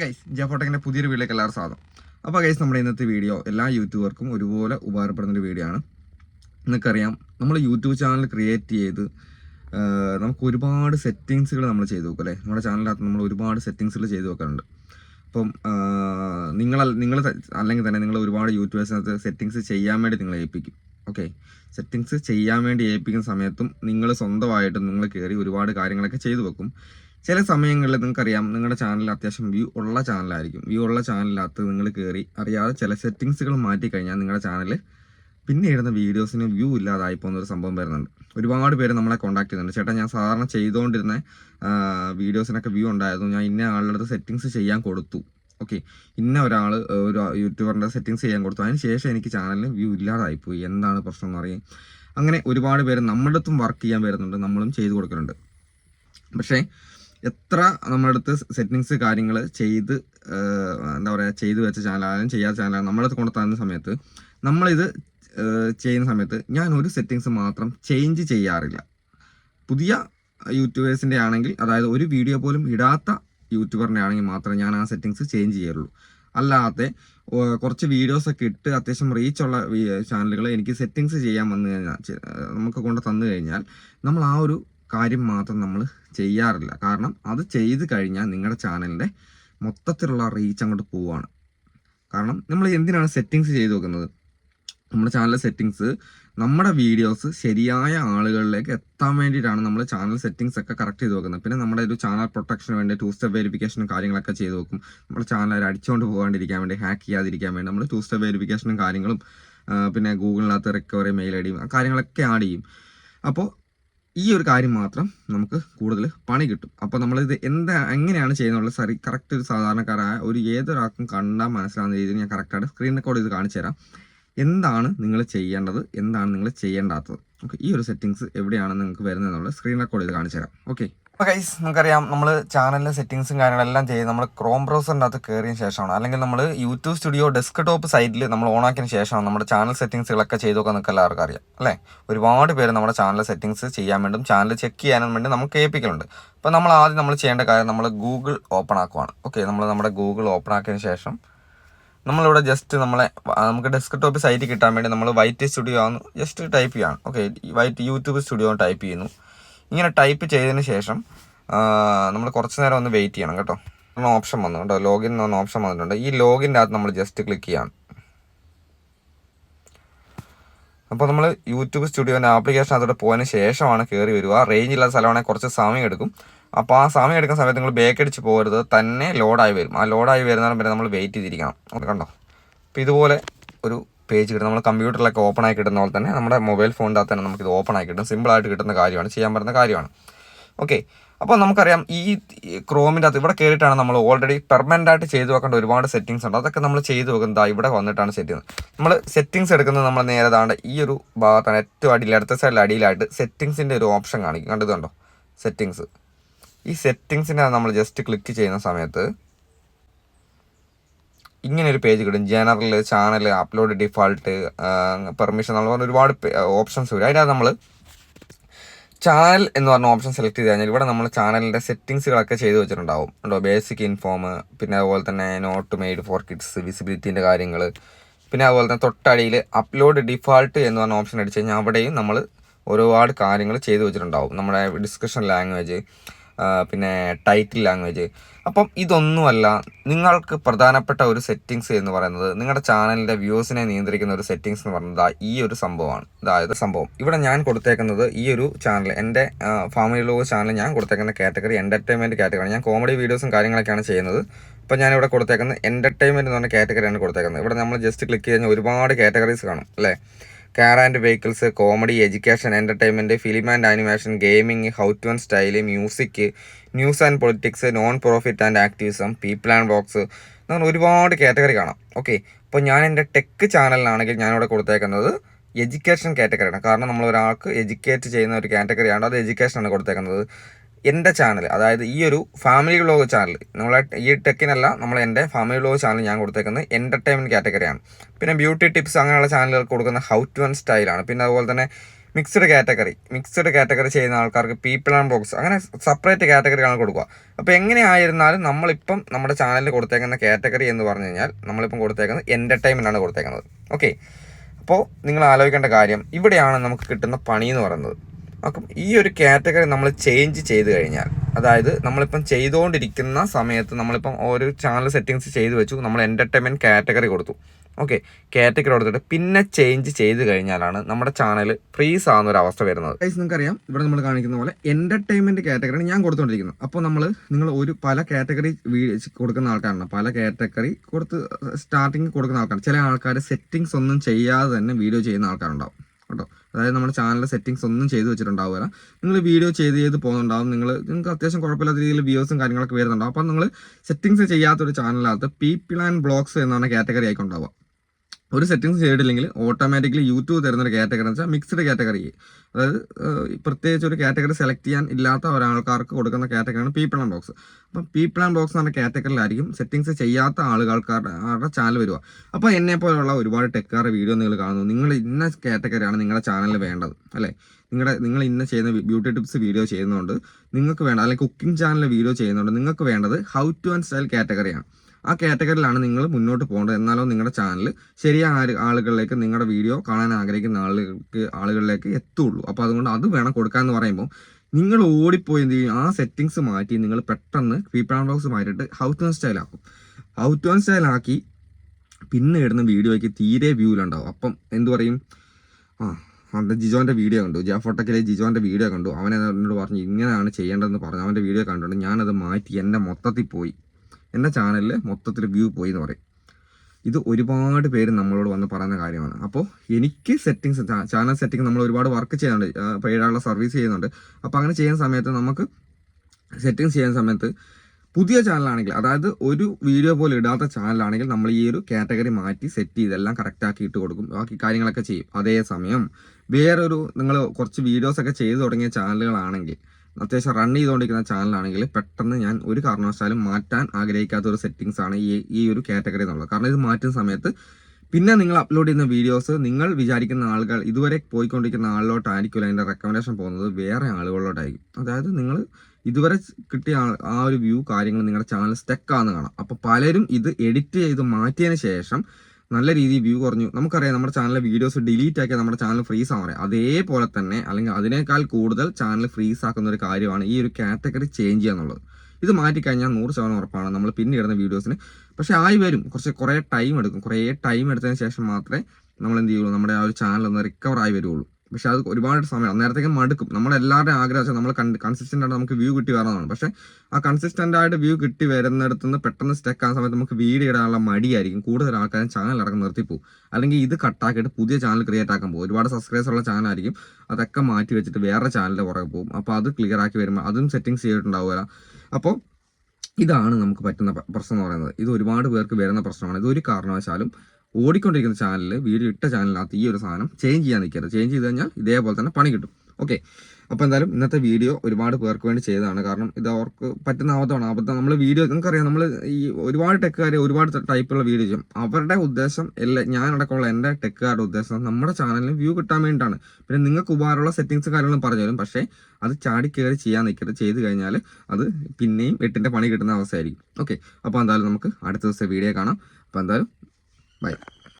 Guys ജഫോട്ടക്കിന്റെ പുതിയൊരു വീഡിയോക്ക് എല്ലാവരും സ്വാഗതം. അപ്പോൾ ഗൈസ് നമ്മുടെ ഇന്നത്തെ വീഡിയോ എല്ലാ യൂട്യൂബർക്കും ഒരുപോലെ ഉപകാരപ്പെടുന്ന ഒരു വീഡിയോ ആണ്. നിങ്ങൾക്കറിയാം നമ്മൾ യൂട്യൂബ് ചാനൽ ക്രിയേറ്റ് ചെയ്ത് നമുക്ക് ഒരുപാട് സെറ്റിങ്സുകൾ നമ്മൾ ചെയ്തു വെക്കും അല്ലേ? നമ്മുടെ ചാനലിനകത്ത് നമ്മൾ ഒരുപാട് സെറ്റിങ്സുകൾ ചെയ്തു വെക്കാറുണ്ട്. അപ്പം നിങ്ങൾ നിങ്ങൾ അല്ലെങ്കിൽ തന്നെ നിങ്ങൾ ഒരുപാട് യൂട്യൂബേഴ്സിനകത്ത് സെറ്റിങ്സ് ചെയ്യാൻ വേണ്ടി നിങ്ങൾ ഏൽപ്പിക്കും. ഓക്കെ സെറ്റിങ്സ് ചെയ്യാൻ വേണ്ടി ഏൽപ്പിക്കുന്ന സമയത്തും നിങ്ങൾ സ്വന്തമായിട്ട് നിങ്ങൾ കയറി ഒരുപാട് കാര്യങ്ങളൊക്കെ ചെയ്തു വെക്കും. ചില സമയങ്ങളിൽ നിങ്ങൾക്കറിയാം നിങ്ങളുടെ ചാനൽ അത്യാവശ്യം വ്യൂ ഉള്ള ചാനലായിരിക്കും വ്യൂ ഉള്ള ചാനലിനകത്ത് നിങ്ങൾ കയറി അറിയാതെ ചില സെറ്റിങ്സുകൾ മാറ്റി കഴിഞ്ഞാൽ നിങ്ങളുടെ ചാനൽ പിന്നെ ഇടുന്ന വീഡിയോസിന് വ്യൂ ഇല്ലാതായി പോകുന്ന ഒരു സംഭവം വരുന്നുണ്ട്. ഒരുപാട് പേര് നമ്മളെ കോൺടാക്ട് ചെയ്യുന്നുണ്ട്. ചേട്ടാ ഞാൻ സാധാരണ ചെയ്തുകൊണ്ടിരുന്ന വീഡിയോസിനൊക്കെ വ്യൂ ഉണ്ടായിരുന്നു. ഞാൻ ഇന്ന ആളുടെ അടുത്ത് സെറ്റിങ്സ് ചെയ്യാൻ കൊടുത്തു. ഓക്കെ ഇന്ന ഒരാൾ ഒരു യൂട്യൂബറിന്റെ സെറ്റിങ്സ് ചെയ്യാൻ കൊടുത്തു. അതിന് ശേഷം എനിക്ക് ചാനലിന് വ്യൂ ഇല്ലാതായിപ്പോയി എന്താണ് പ്രശ്നം എന്ന് അറിയാം അങ്ങനെ ഒരുപാട് പേര് നമ്മുടെ അടുത്തും വർക്ക് ചെയ്യാൻ വരുന്നുണ്ട്. നമ്മളും ചെയ്തു കൊടുക്കുന്നുണ്ട്. പക്ഷേ എത്ര നമ്മുടെ അടുത്ത് സെറ്റിങ്സ് കാര്യങ്ങൾ ചെയ്ത് എന്താ പറയുക ചെയ്ത് വെച്ച ചാനലായാലും ചെയ്യാത്ത ചാനലായാലും അടുത്ത് കൊണ്ട് തരുന്ന സമയത്ത് നമ്മളിത് ചെയ്യുന്ന സമയത്ത് ഞാൻ ഒരു സെറ്റിങ്സ് മാത്രം ചേഞ്ച് ചെയ്യാറില്ല. പുതിയ യൂട്യൂബേഴ്സിന്റെ ആണെങ്കിൽ അതായത് ഒരു വീഡിയോ പോലും ഇടാത്ത യൂട്യൂബറിന്റെ ആണെങ്കിൽ മാത്രമേ ഞാൻ ആ സെറ്റിങ്സ് ചേഞ്ച് ചെയ്യാറുള്ളൂ. അല്ലാതെ കുറച്ച് വീഡിയോസൊക്കെ ഇട്ട് അത്യാവശ്യം റീച്ചുള്ള ചാനലുകൾ എനിക്ക് സെറ്റിങ്സ് ചെയ്യാൻ വന്നു കഴിഞ്ഞാൽ നമുക്ക് കൊണ്ട് തന്നു കഴിഞ്ഞാൽ നമ്മൾ ആ ഒരു കാര്യം മാത്രം നമ്മൾ ചെയ്യാറില്ല. കാരണം അത് ചെയ്ത് കഴിഞ്ഞാൽ നിങ്ങളുടെ ചാനലിന്റെ മൊത്തത്തിലുള്ള റീച്ച് അങ്ങോട്ട് പോവുകയാണ് കാരണം നമ്മൾ എന്തിനാണ് സെറ്റിങ്സ് ചെയ്ത് വെക്കുന്നത്? നമ്മുടെ ചാനൽ സെറ്റിങ്സ് നമ്മുടെ വീഡിയോസ് ശരിയായ ആളുകളിലേക്ക് എത്താൻ വേണ്ടിയിട്ടാണ് നമ്മൾ ചാനൽ സെറ്റിങ്സ് ഒക്കെ കറക്റ്റ് ചെയ്ത് വെക്കുന്നത്. പിന്നെ നമ്മുടെ ഒരു ചാനൽ പ്രൊട്ടക്ഷന് വേണ്ടി ടു സ്റ്റെപ്പ് വെരിഫിക്കേഷനും കാര്യങ്ങളൊക്കെ ചെയ്ത് വെക്കും. നമ്മുടെ ചാനൽ അടിച്ചുകൊണ്ട് പോകാണ്ടിരിക്കാൻ വേണ്ടി ഹാക്ക് ചെയ്യാതിരിക്കാൻ വേണ്ടി നമ്മൾ ടു സ്റ്റെപ്പ് വെരിഫിക്കേഷനും കാര്യങ്ങളും പിന്നെ ഗൂഗിളിനകത്ത് റിക്കവറി മെയിൽ ഐ ഡിയും കാര്യങ്ങളൊക്കെ ആഡ് ചെയ്യും. അപ്പോൾ ഈ ഒരു കാര്യം മാത്രം നമുക്ക് കൂടുതൽ പണി കിട്ടും. അപ്പോൾ നമ്മളിത് എന്താ എങ്ങനെയാണ് ചെയ്യുന്നത് സറി കറക്റ്റ് ഒരു സാധാരണക്കാരായ ഒരു ഏതൊരാൾക്കും കണ്ടാൽ മനസ്സിലാവുന്ന രീതിയിൽ ഞാൻ കറക്റ്റായിട്ട് സ്ക്രീൻ റെക്കോർഡ് ചെയ്ത് കാണിച്ചു തരാം. എന്താണ് നിങ്ങൾ ചെയ്യേണ്ടത്? എന്താണ് നിങ്ങൾ ചെയ്യേണ്ടാത്തത്? ഓക്കെ ഈ ഒരു സെറ്റിങ്സ് എവിടെയാണ് നിങ്ങൾക്ക് വരുന്നത് എന്നുള്ളത് സ്ക്രീൻ റെക്കോർഡ് ചെയ്ത് കാണിച്ചു തരാം. ഓക്കെ അപ്പോൾ കൈസ് നമുക്കറിയാം നമ്മൾ ചാനലിന്റെ സെറ്റിങ്സും കാര്യങ്ങളെല്ലാം ചെയ്ത് നമ്മൾ ക്രോം ബ്രൗസറിന്റെ അകത്ത് കയറിയ ശേഷമാണ്. അല്ലെങ്കിൽ നമ്മൾ യൂട്യൂബ് സ്റ്റുഡിയോ ഡെസ്ക് ടോപ്പ് സൈറ്റിൽ നമ്മൾ ഓണാക്കിയതിന് ശേഷമാണ് നമ്മുടെ ചാനൽ സെറ്റിങ്സുകളൊക്കെ ചെയ്തൊക്കെ നിങ്ങൾക്ക് എല്ലാവർക്കും അറിയാം അല്ലേ? ഒരുപാട് പേര് നമ്മുടെ ചാനൽ സെറ്റിങ്സ് ചെയ്യാൻ വേണ്ടും ചാനൽ ചെക്ക് ചെയ്യാനും വേണ്ടി നമുക്ക് ഏൽപ്പിക്കലുണ്ട്. അപ്പോൾ നമ്മൾ ആദ്യം നമ്മൾ ചെയ്യേണ്ട കാര്യം നമ്മൾ ഗൂഗിൾ ഓപ്പൺ ആക്കുവാണ്. ഓക്കെ നമ്മൾ നമ്മുടെ ഗൂഗിൾ ഓപ്പൺ ആക്കിയതിന് ശേഷം നമ്മളിവിടെ ജസ്റ്റ് നമ്മളെ നമുക്ക് ഡെസ്ക് ടോപ്പ് സൈറ്റ് കിട്ടാൻ വേണ്ടി നമ്മൾ വൈറ്റ് സ്റ്റുഡിയോ ആണ് ജസ്റ്റ് ടൈപ്പ് ചെയ്യാണ്. Okay white YouTube studio type ചെയ്യുന്നു. ഇങ്ങനെ ടൈപ്പ് ചെയ്തതിന് ശേഷം നമ്മൾ കുറച്ച് നേരം ഒന്ന് വെയിറ്റ് ചെയ്യണം കേട്ടോ. ഓപ്ഷൻ വന്നു കേട്ടോ. ലോഗിൻ എന്ന ഓപ്ഷൻ വന്നിട്ടുണ്ട്. ഈ ലോഗിന്റെ അകത്ത് നമ്മൾ ജസ്റ്റ് ക്ലിക്ക് ചെയ്യാം അപ്പോൾ നമ്മൾ യൂട്യൂബ് സ്റ്റുഡിയോന്റെ ആപ്ലിക്കേഷൻ അതോടെ പോയതിന് ശേഷമാണ് കയറി വരിക. റേഞ്ച് ഇല്ലാത്ത സ്ഥലമാണെങ്കിൽ കുറച്ച് സമയം എടുക്കും. അപ്പോൾ ആ സമയം എടുക്കുന്ന സമയത്ത് നിങ്ങൾ ബേക്ക് അടിച്ച് പോകരുത്. തന്നെ ലോഡായി വരും. ആ ലോഡായി വരുന്നതിന് വരെ നമ്മൾ വെയിറ്റ് ചെയ്തിരിക്കണം. കണ്ടോ? അപ്പോൾ ഇതുപോലെ ഒരു പേജ് കിട്ടും നമ്മൾ കമ്പ്യൂട്ടറിലൊക്കെ ഓപ്പൺ ആയി കിട്ടുന്ന പോലെ തന്നെ നമ്മുടെ മൊബൈൽ ഫോണിന്റെ അകത്ത് തന്നെ നമുക്ക് ഇത് ഓപ്പൺ ആയി കിട്ടും. സിമ്പിളായിട്ട് കിട്ടുന്ന കാര്യമാണ് ചെയ്യാൻ പറ്റുന്ന കാര്യമാണ്. ഓക്കെ അപ്പോൾ നമുക്കറിയാം ഈ ക്രോമിന്റെ അകത്ത് ഇവിടെ കയറിയിട്ടാണ് നമ്മൾ ഓൾറെഡി പെർമനന്റ് ആയിട്ട് ചെയ്തു വെക്കേണ്ട ഒരുപാട് സെറ്റിങ്സ് ഉണ്ട്. അതൊക്കെ നമ്മൾ ചെയ്തു വെക്കുന്നത് ഇവിടെ വന്നിട്ടാണ് സെറ്റ് ചെയ്യുന്നത്. നമ്മൾ സെറ്റിങ്സ് എടുക്കുന്നത് നമ്മൾ നേരെ താണ്ട് ഈ ഒരു ഭാഗത്താണ് ഏറ്റവും അടിയിൽ അടുത്ത സൈഡിൽ അടിയിലായിട്ട് സെറ്റിങ്സിന്റെ ഒരു ഓപ്ഷൻ കാണിക്കും. കണ്ടതുണ്ടോ സെറ്റിങ്സ് ഈ സെറ്റിങ്സിനെ നമ്മൾ ജസ്റ്റ് ക്ലിക്ക് ചെയ്യുന്ന സമയത്ത് ഇങ്ങനെ ഒരു പേജ് കിട്ടും general channel upload default permission എന്ന് പറഞ്ഞ ഒരുപാട് ഓപ്ഷൻസ് വരും. അതിനകത്ത് നമ്മൾ ചാനൽ എന്ന് പറഞ്ഞ ഓപ്ഷൻ സെലക്ട് ചെയ്ത് കഴിഞ്ഞാൽ ഇവിടെ നമ്മൾ ചാനലിന്റെ സെറ്റിങ്സുകളൊക്കെ ചെയ്ത് വെച്ചിട്ടുണ്ടാവും. ഉണ്ടോ? ബേസിക് ഇൻഫോം പിന്നെ അതുപോലെ തന്നെ നോട്ട് മെയ്ഡ് ഫോർ കിഡ്സ് വിസിബിലിറ്റീന്റെ കാര്യങ്ങൾ പിന്നെ അതുപോലെ തന്നെ തൊട്ടടിയിൽ അപ്ലോഡ് ഡിഫാൾട്ട് എന്ന് പറഞ്ഞ ഓപ്ഷൻ അടിച്ച് കഴിഞ്ഞാൽ അവിടെയും നമ്മൾ ഒരുപാട് കാര്യങ്ങൾ ചെയ്തു വെച്ചിട്ടുണ്ടാവും. നമ്മുടെ ഡിസ്കഷൻ ലാംഗ്വേജ് പിന്നെ ടൈറ്റിൽ ലാംഗ്വേജ് അപ്പം ഇതൊന്നുമല്ല നിങ്ങൾക്ക് പ്രധാനപ്പെട്ട ഒരു സെറ്റിങ്സ് എന്ന് പറയുന്നത് നിങ്ങളുടെ ചാനലിന്റെ വ്യൂസിനെ നിയന്ത്രിക്കുന്ന ഒരു സെറ്റിങ്സ് എന്ന് പറയുന്നത് ഈ ഒരു സംഭവമാണ്. അതായത് സംഭവം. ഇവിടെ ഞാൻ കൊടുത്തേക്കുന്നത് ഈ ഒരു ചാനൽ എന്റെ ഫാമിലി ലോഗ് ചാനൽ ഞാൻ കൊടുത്തേക്കുന്ന കാറ്റഗറി എന്റർടൈൻമെന്റ് കാറ്റഗറി ഞാൻ കോമഡി വീഡിയോസും കാര്യങ്ങളൊക്കെയാണ് ചെയ്യുന്നത്. അപ്പോൾ ഞാനിവിടെ കൊടുത്തേക്കുന്നത് എന്റർടൈൻമെന്റ് എന്ന് പറഞ്ഞ കാറ്റഗറിയാണ് കൊടുത്തേക്കുന്നത്. ഇവിടെ നമ്മൾ ജസ്റ്റ് ക്ലിക്ക് കഴിഞ്ഞാൽ ഒരുപാട് കാറ്റഗറീസ് കാണും അല്ലേ? Car and vehicles comedy education entertainment film and animation gaming to and style music news and politics non profit and activism people and box അങ്ങനെ ഒരുപാട് കാറ്റഗറി കാണാം. ഓക്കെ അപ്പോൾ ഞാൻ എന്റെ ടെക്ക് ചാനലിലാണെങ്കിൽ ഞാനിവിടെ കൊടുത്തേക്കുന്നത് എഡ്യൂക്കേഷൻ കാറ്റഗറിയാണ് കാരണം നമ്മൾ ഒരാൾക്ക് എഡ്യൂക്കേറ്റ് ചെയ്യുന്ന ഒരു കാറ്റഗറിയാണ് അത് എഡ്യൂക്കേഷനാണ് കൊടുത്തേക്കുന്നത്. എന്റെ ചാനൽ അതായത് ഈ ഒരു ഫാമിലി വ്ലോഗ് ചാനൽ നമ്മളെ ഈ ടെക്കിനല്ല നമ്മൾ എന്റെ ഫാമിലി വ്ലോഗ് ചാനൽ ഞാൻ കൊടുത്തേക്കുന്നത് എന്റർടൈൻമെന്റ് കാറ്റഗറിയാണ് പിന്നെ ബ്യൂട്ടി ടിപ്സ് അങ്ങനെയുള്ള ചാനലുകൾ കൊടുക്കുന്ന ഹൗ ടു വൺ സ്റ്റൈലാണ് പിന്നെ അതുപോലെ തന്നെ മിക്സ്ഡ് കാറ്റഗറി മിക്സ്ഡ് കാറ്റഗറി ചെയ്യുന്ന ആൾക്കാർക്ക് പീപ്പിൾ ആൻഡ് ബ്ലോഗ്സ് അങ്ങനെ സെപ്പറേറ്റ് കാറ്റഗറിയാണ് കൊടുക്കുക. അപ്പോൾ എങ്ങനെയായിരുന്നാലും നമ്മളിപ്പം നമ്മുടെ ചാനലിൽ കൊടുത്തേക്കുന്ന കാറ്റഗറി എന്ന് പറഞ്ഞു കഴിഞ്ഞാൽ നമ്മളിപ്പം കൊടുത്തേക്കുന്നത് എന്റർടൈൻമെന്റ് ആണ് കൊടുത്തേക്കുന്നത്. ഓക്കെ അപ്പോൾ നിങ്ങൾ ആലോചിക്കേണ്ട കാര്യം ഇവിടെയാണ് നമുക്ക് കിട്ടുന്ന പണി എന്ന് പറയുന്നത്. അപ്പം ഈ ഒരു കാറ്റഗറി നമ്മൾ ചേഞ്ച് ചെയ്ത് കഴിഞ്ഞാൽ അതായത് നമ്മളിപ്പം ചെയ്തുകൊണ്ടിരിക്കുന്ന സമയത്ത് നമ്മളിപ്പം ഓരോ ചാനൽ സെറ്റിങ്സ് ചെയ്തു വെച്ചു നമ്മൾ എന്റർടൈൻമെന്റ് കാറ്റഗറി കൊടുത്തു. ഓക്കെ കാറ്റഗറി കൊടുത്തിട്ട് പിന്നെ ചേഞ്ച് ചെയ്ത് കഴിഞ്ഞാലാണ് നമ്മുടെ ചാനൽ ഫ്രീസ് ആവുന്ന ഒരു അവസ്ഥ വരുന്നത്. നിങ്ങൾക്കറിയാം ഇവിടെ നമ്മൾ കാണിക്കുന്ന പോലെ എന്റർടൈൻമെന്റ് കാറ്റഗറിയാണ് ഞാൻ കൊടുത്തുകൊണ്ടിരിക്കുന്നത് അപ്പോൾ നമ്മൾ നിങ്ങൾ ഒരു പല കാറ്റഗറി കൊടുക്കുന്ന ആൾക്കാരാണ്. പല കാറ്റഗറി കൊടുത്ത് സ്റ്റാർട്ടിങ് കൊടുക്കുന്ന ആൾക്കാർ ചില ആൾക്കാർ സെറ്റിങ്സ് ഒന്നും ചെയ്യാതെ തന്നെ വീഡിയോ ചെയ്യുന്ന ആൾക്കാരുണ്ടാവും. കേട്ടോ? അതായത് നമ്മുടെ ചാനലിലെ സെറ്റിങ്സ് ഒന്നും ചെയ്ത് വെച്ചിട്ടുണ്ടാവുക നിങ്ങൾ വീഡിയോ ചെയ്ത് ചെയ്ത് പോകുന്നുണ്ടാവും. നിങ്ങൾ നിങ്ങൾക്ക് അത്യാവശ്യം കുഴപ്പമില്ലാത്ത രീതിയിൽ വ്യൂസും കാര്യങ്ങളൊക്കെ വരുന്നുണ്ടാവും. അപ്പം നിങ്ങൾ സെറ്റിങ്സ് ചെയ്യാത്തൊരു ചാനലിനകത്ത് പീപ്പിൾ ആൻഡ് ബ്ലോഗ്സ് എന്നാണ് കാറ്റഗറി ആയിക്കൊണ്ടാവുക. ഒരു സെറ്റിങ്സ് ചെയ്തിട്ടില്ലെങ്കിൽ ഓട്ടോമാറ്റിക്കലി യൂട്യൂബ് തരുന്ന ഒരു കാറ്റഗറി എന്ന് വെച്ചാൽ മിക്സ്ഡ് കാറ്റഗറി അതായത് പ്രത്യേകിച്ച് ഒരു കാറ്റഗറി സെലക്ട് ചെയ്യാൻ ഇല്ലാത്ത ഒരാൾക്കാർക്ക് കൊടുക്കുന്ന കാറ്റഗറിയാണ് പീപ്പിൾ ആൻഡ് ബോക്സ് അപ്പം പീപ്പിൾ ആൻഡ് ബോക്സ് എന്ന കാറ്റഗറിയിലായിരിക്കും സെറ്റിങ്സ് ചെയ്യാത്ത ആളുകൾക്കാരുടെ ചാനൽ വരിക. അപ്പോൾ എന്നെ പോലെയുള്ള ഒരുപാട് ടെക്കാറ് വീഡിയോ നിങ്ങൾ കാണുന്നു. നിങ്ങൾ ഇന്ന കാറ്റഗറിയാണ് നിങ്ങളുടെ ചാനലിൽ വേണ്ടത് അല്ലേ? നിങ്ങളുടെ നിങ്ങൾ ഇന്ന ചെയ്യുന്ന ബ്യൂട്ടി ടിപ്സ് വീഡിയോ ചെയ്യുന്നതുകൊണ്ട് നിങ്ങൾക്ക് വേണ്ട അല്ലെങ്കിൽ കുക്കിംഗ് ചാനൽ വീഡിയോ ചെയ്യുന്നതുകൊണ്ട് നിങ്ങൾക്ക് വേണ്ടത് ഹൗ ടു ആൻഡ് സ്റ്റൈൽ കാറ്റഗറിയാണ് ആ കാറ്റഗറിയിലാണ് നിങ്ങൾ മുന്നോട്ട് പോകേണ്ടത്. എന്നാലോ നിങ്ങളുടെ ചാനൽ ശരിയായ ആളുകളിലേക്ക് നിങ്ങളുടെ വീഡിയോ കാണാൻ ആഗ്രഹിക്കുന്ന ആളുകൾക്ക് ആളുകളിലേക്ക് എത്തുള്ളൂ. അപ്പോൾ അതുകൊണ്ട് അത് വേണം കൊടുക്കാൻ എന്ന് പറയുമ്പോൾ നിങ്ങൾ ഓടിപ്പോയി എന്ത് ചെയ്യും? ആ സെറ്റിങ്സ് മാറ്റി നിങ്ങൾ പെട്ടെന്ന് പീപ്പിൾ ആൻഡ് ബ്ലോഗ്സ് മാറ്റിയിട്ട് ഹൗ ടു ആൻഡ് സ്റ്റൈൽ ആക്കും. ഹൗ ടു ആൻഡ് സ്റ്റൈൽ ആക്കി പിന്നെ ഇടുന്ന വീഡിയോയ്ക്ക് തീരെ വ്യൂലുണ്ടാവും അപ്പം എന്ത് പറയും? ആ അവന്റെ ജിജോന്റെ വീഡിയോ കണ്ടു. ജാഫോട്ടക്കിലെ ജിജോന്റെ വീഡിയോ കണ്ടു. അവൻ എന്നോട് പറഞ്ഞു ഇങ്ങനെയാണ് ചെയ്യേണ്ടതെന്ന് പറഞ്ഞു. അവന്റെ വീഡിയോ കണ്ടുകൊണ്ട് ഞാനത് മാറ്റി എന്റെ മൊത്തത്തിൽ പോയി. എന്റെ ചാനലിൽ മൊത്തത്തിൽ വ്യൂ പോയി എന്ന് പറയും. ഇത് ഒരുപാട് പേര് നമ്മളോട് വന്ന് പറയുന്ന കാര്യമാണ്. അപ്പോൾ എനിക്ക് സെറ്റിങ്സ് ചാനൽ സെറ്റിംഗ് നമ്മൾ ഒരുപാട് വർക്ക് ചെയ്യുന്നുണ്ട്. പെയ്ഡാനുള്ള സർവീസ് ചെയ്യുന്നുണ്ട്. അപ്പോൾ അങ്ങനെ ചെയ്യുന്ന സമയത്ത് നമുക്ക് സെറ്റിങ്സ് ചെയ്യുന്ന സമയത്ത് പുതിയ ചാനലാണെങ്കിൽ അതായത് ഒരു വീഡിയോ പോലും ഇടാത്ത ചാനലാണെങ്കിൽ നമ്മൾ ഈ ഒരു കാറ്റഗറി മാറ്റി സെറ്റ് ചെയ്തെല്ലാം കറക്റ്റാക്കി ഇട്ട് കൊടുക്കും. ബാക്കി കാര്യങ്ങളൊക്കെ ചെയ്യും. അതേസമയം വേറൊരു നിങ്ങൾ കുറച്ച് വീഡിയോസൊക്കെ ചെയ്തു തുടങ്ങിയ ചാനലുകളാണെങ്കിൽ അത്യാവശ്യം റൺ ചെയ്തുകൊണ്ടിരിക്കുന്ന ചാനലാണെങ്കിൽ പെട്ടെന്ന് ഞാൻ ഒരു കാരണവശാലും മാറ്റാൻ ആഗ്രഹിക്കാത്ത ഒരു സെറ്റിങ്സ് ആണ് ഈ ഈ ഒരു കാറ്റഗറി എന്നുള്ളത്. കാരണം ഇത് മാറ്റുന്ന സമയത്ത് പിന്നെ നിങ്ങൾ അപ്ലോഡ് ചെയ്യുന്ന വീഡിയോസ് നിങ്ങൾ വിചാരിക്കുന്ന ആളുകൾ ഇതുവരെ പോയിക്കൊണ്ടിരിക്കുന്ന ആളിലോട്ടായിരിക്കില്ല അതിന്റെ റെക്കമെൻഡേഷൻ പോകുന്നത് വേറെ ആളുകളിലോട്ടായിരിക്കും. അതായത് നിങ്ങൾ ഇതുവരെ കിട്ടിയ ആ- ഒരു വ്യൂ കാര്യങ്ങൾ നിങ്ങളുടെ ചാനൽ സ്റ്റെക്കാന്ന് കാണാം. അപ്പോൾ പലരും ഇത് എഡിറ്റ് ചെയ്ത് മാറ്റിയതിന് ശേഷം നല്ല രീതിയിൽ വ്യൂ കുറഞ്ഞു. നമുക്കറിയാം നമ്മുടെ ചാനലിലെ വീഡിയോസ് ഡിലീറ്റ് ആക്കിയാൽ നമ്മുടെ ചാനൽ ഫ്രീസ് ആവാൻ അതേപോലെ തന്നെ അല്ലെങ്കിൽ അതിനേക്കാൾ കൂടുതൽ ചാനൽ ഫ്രീസ് ആക്കുന്ന ഒരു കാര്യമാണ് ഈ ഒരു കാറ്റഗറി ചേഞ്ച് ചെയ്യുക എന്നുള്ളത്. ഇത് മാറ്റിക്കഴിഞ്ഞാൽ നൂറ് ശതമാനം ഉറപ്പാണ് നമ്മൾ പിന്നെ ഇടുന്ന വീഡിയോസിന് പക്ഷേ ആയി വരും. കുറച്ച് കുറേ ടൈം എടുക്കും. കുറേ ടൈം എടുത്തതിന് ശേഷം മാത്രമേ നമ്മൾ എന്ത് ചെയ്യുള്ളൂ? നമ്മുടെ ആ ഒരു ചാനൽ ഒന്ന് റിക്കവർ ആയി വരുള്ളൂ. പക്ഷെ അത് ഒരുപാട് സമയം നേരത്തേക്ക് മടുക്കും. നമ്മളെല്ലാവരുടെയും ആഗ്രഹം നമ്മൾ കൺസിസ്റ്റന്റ് ആയിട്ട് നമുക്ക് വ്യൂ കിട്ടി വരണതാണ് പക്ഷെ ആ കൺസിസ്റ്റന്റ് ആയിട്ട് വ്യൂ കിട്ടി വരുന്നിടത്ത് നിന്ന് പെട്ടെന്ന് സ്റ്റെക്ക് ആകുന്ന സമയത്ത് നമുക്ക് വീഡിയോ ഇടാനുള്ള മടിയായിരിക്കും. കൂടുതൽ ആൾക്കാരും ചാനൽ അടക്കം നിർത്തിപ്പോവും അല്ലെങ്കിൽ ഇത് കട്ടാക്കിയിട്ട് പുതിയ ചാനൽ ക്രിയേറ്റ് ആക്കാൻ പോകും. ഒരുപാട് സബ്സ്ക്രൈബേഴ്സ് ഉള്ള ചാനലായിരിക്കും അതൊക്കെ മാറ്റി വെച്ചിട്ട് വേറെ ചാനലിന്റെ പുറകെ പോകും. അപ്പോൾ അത് ക്ലിയർ ആക്കി വരുമ്പോൾ അതും സെറ്റിങ്സ് ചെയ്തിട്ടുണ്ടാവുക അപ്പോൾ ഇതാണ് നമുക്ക് പറ്റുന്ന പ്രശ്നം എന്ന് പറയുന്നത്. ഇത് ഒരുപാട് പേർക്ക് വരുന്ന പ്രശ്നമാണ്. ഇത് ഒരു കാരണവശാലും ഓടിക്കൊണ്ടിരിക്കുന്ന ചാനലിൽ വീഡിയോ ഇട്ട ചാനലിനകത്ത് ഈ ഒരു സാധനം ചേഞ്ച് ചെയ്യാൻ നിൽക്കരുത്. ചേഞ്ച് ചെയ്ത് കഴിഞ്ഞാൽ ഇതേപോലെ തന്നെ പണി കിട്ടും. ഓക്കെ അപ്പോൾ എന്തായാലും ഇന്നത്തെ വീഡിയോ ഒരുപാട് പേർക്ക് വേണ്ടി ചെയ്തതാണ്. കാരണം ഇത് അവർക്ക് പറ്റുന്ന ആപത്താണ്. അബദ്ധം നമ്മൾ വീഡിയോ നിങ്ങൾക്കറിയാം. നമ്മൾ ഈ ഒരുപാട് ടെക്കുകാർ ഒരുപാട് ടൈപ്പുള്ള വീഡിയോ ചെയ്യും. അവരുടെ ഉദ്ദേശം എല്ലാ ഞാനടക്കമുള്ള എന്റെ ടെക്കുകാരുടെ ഉദ്ദേശം നമ്മുടെ ചാനലിന് വ്യൂ കിട്ടാൻ വേണ്ടിയിട്ടാണ്. പിന്നെ നിങ്ങൾക്ക് ഉപകാരമുള്ള സെറ്റിങ്സ് കാര്യങ്ങളും പറഞ്ഞു തരും. പക്ഷേ അത് ചാടി കയറി ചെയ്യാൻ നിൽക്കരുത്. ചെയ്ത് കഴിഞ്ഞാൽ അത് പിന്നെയും എട്ടിന്റെ പണി കിട്ടുന്ന അവസ്ഥയായിരിക്കും. ഓക്കെ അപ്പോൾ എന്തായാലും നമുക്ക് അടുത്ത ദിവസത്തെ വീഡിയോ കാണാം. അപ്പോൾ എന്തായാലും Bye.